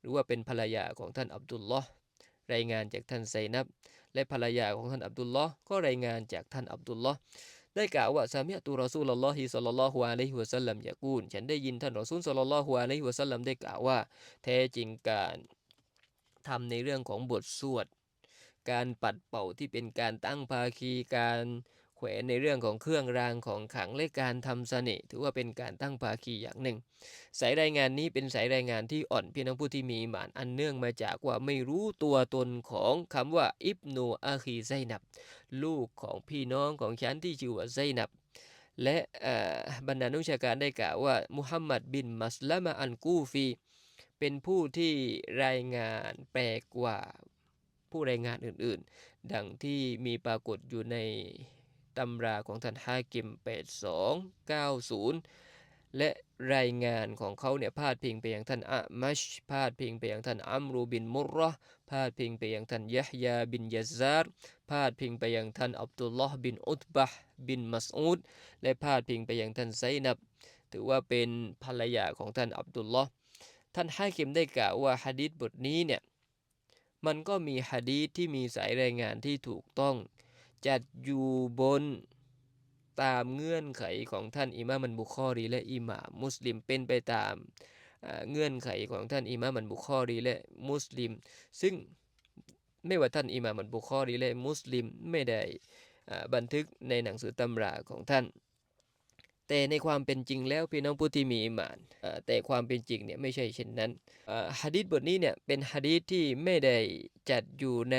หรือว่าเป็นภรรยาของท่านอับดุลลอฮ์รายงานจากท่านไซนับ และภรรยาของท่านอับดุลลอฮ์ก็รายงานจากท่านอับดุลลอฮ์ได้กล่าวว่าซามิยตุรอซูลลอฮิสัลลัลลอฮุอะลัยฮิวะสัลลัมยะกูลฉันได้ยินท่านรอซูลสัลลัลลอฮุอะลัยฮิวะสัลลัมได้กล่าวว่า แท้จริงการทำในเรื่องของบทสวด การปัดเป่าที่เป็นการตั้งภาคีการ แขวนในเรื่องของเครื่องรางของขลังและการทำเสน่ห์ถือว่าเป็นการตั้งภาคีอย่างหนึ่ง สายรายงานนี้เป็นสายรายงานที่อ่อนพี่น้องผู้ที่มีหมานอันเนื่องมาจากว่าไม่รู้ตัวตนของคำว่าอิบนูอาคีไซนับ ลูกของพี่น้องของฉันที่ชื่อว่าไซนับและบรรดานุชาการได้กล่าวว่ามุฮัมมัดบินมัสลามะอันกูฟี เป็นผู้ที่รายงานแปลกกว่าผู้รายงานอื่นๆ ดังที่มีปรากฏอยู่ใน ตำราของท่านฮากิม8290และรายงานของเขาเนี่ยพาดพิงไปยังท่านอะมัชพาดพิงไปยังท่านอัมรูบินมุรรห์พาดพิงไปยังท่านยะฮยาบินยะซาร์พาดพิงไปยังท่านอับดุลลอฮ์บินอุตบะห์บินมัสอูดและพาดพิงไปยังท่านไซนับ ถือว่าเป็นภรรยาของท่านอับดุลลอฮ์ท่านฮากิมได้กล่าวว่าฮะดีษบทนี้เนี่ยมันก็มีฮะดีษที่มีสายรายงานที่ถูกต้อง จัดอยู่บนตามเงื่อนไขของท่านอิมามันบุคอรี และอิหม่ามมุสลิมเป็นไปตามเงื่อนไขของท่านอิมามันบุคอรีและมุสลิม ซึ่งไม่ว่าท่านอิมามันบุคอรีและมุสลิมไม่ได้บันทึกในหนังสือตำราของท่าน แต่ในความเป็นจริงแล้วพี่น้องผู้ที่มีอิมานแต่ความเป็นจริงเนี่ยไม่ใช่เช่นนั้นฮะดีษบทนี้เนี่ยเป็นฮะดีษที่ไม่ได้จัดอยู่ใน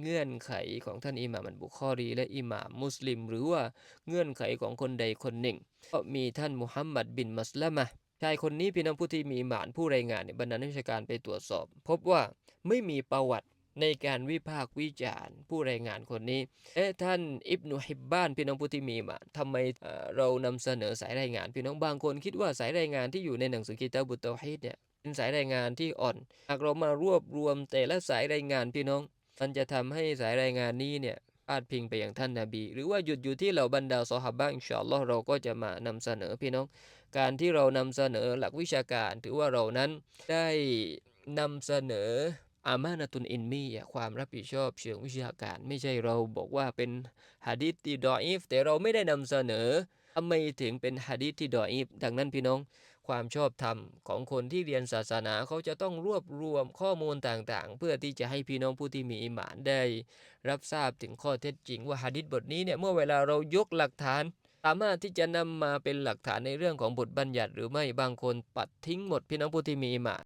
เงื่อนไขของท่านอิหม่ามันบุคอรีและอิหม่ามมุสลิม หรือว่าเงื่อนไขของคนใดคนหนึ่ง ก็มีท่านมุฮัมมัดบินมัสลามะชายคนนี้พี่น้องผู้ที่มีอิมานผู้รายงานเนี่ยบรรดานักวิชการไปตรวจสอบ พบว่าไม่มีประวัติ ในการวิพากษ์วิจารณ์ ผู้รายงานคนนี้ เอ๊ะท่านอิบนุฮิบบ้านพี่น้องผู้ที่มีมาทำไมเรานำเสนอสายรายงาน พี่น้องบางคนคิดว่าสายรายงานที่อยู่ในหนังสือกิตาบุตรฮิดเนี่ยเป็นสายรายงานที่อ่อน หากเรามารวบรวมแต่ละสายรายงานพี่น้อง มันจะทำให้สายรายงานนี้เนี่ยพาดพิงไปอย่างท่านนาบี หรือว่าหยุดอยู่ที่เหล่าบรรดาซอฮาบะอินชาอัลลอฮ์เราก็จะมานำเสนอพี่น้อง การที่เรานำเสนอหลักวิชาการ ถือว่าเรานั้นได้นำเสนอ อามานะตุนอินมีความรับผิดชอบเชิงวิชาการ ไม่ใช่เราบอกว่าเป็นฮะดิษที่ดออีฟแต่เราไม่ได้นำเสนอทำไมถึงเป็นฮะดิษที่ดออีฟดังนั้นพี่น้อง ความชอบธรรมของคนที่เรียนศาสนาเขาจะต้องรวบรวมข้อมูลต่างๆ เพื่อที่จะให้พี่น้องผู้ที่มีอิมานได้ รับทราบถึงข้อเท็จจริงว่าฮะดิษบทนี้เนี่ยเมื่อเวลาเรายกหลักฐานสามารถที่จะนำมาเป็นหลักฐานในเรื่องของบทบัญญัติหรือไม่บางคนปัดทิ้งหมดพี่น้องผู้ที่มีอิมาน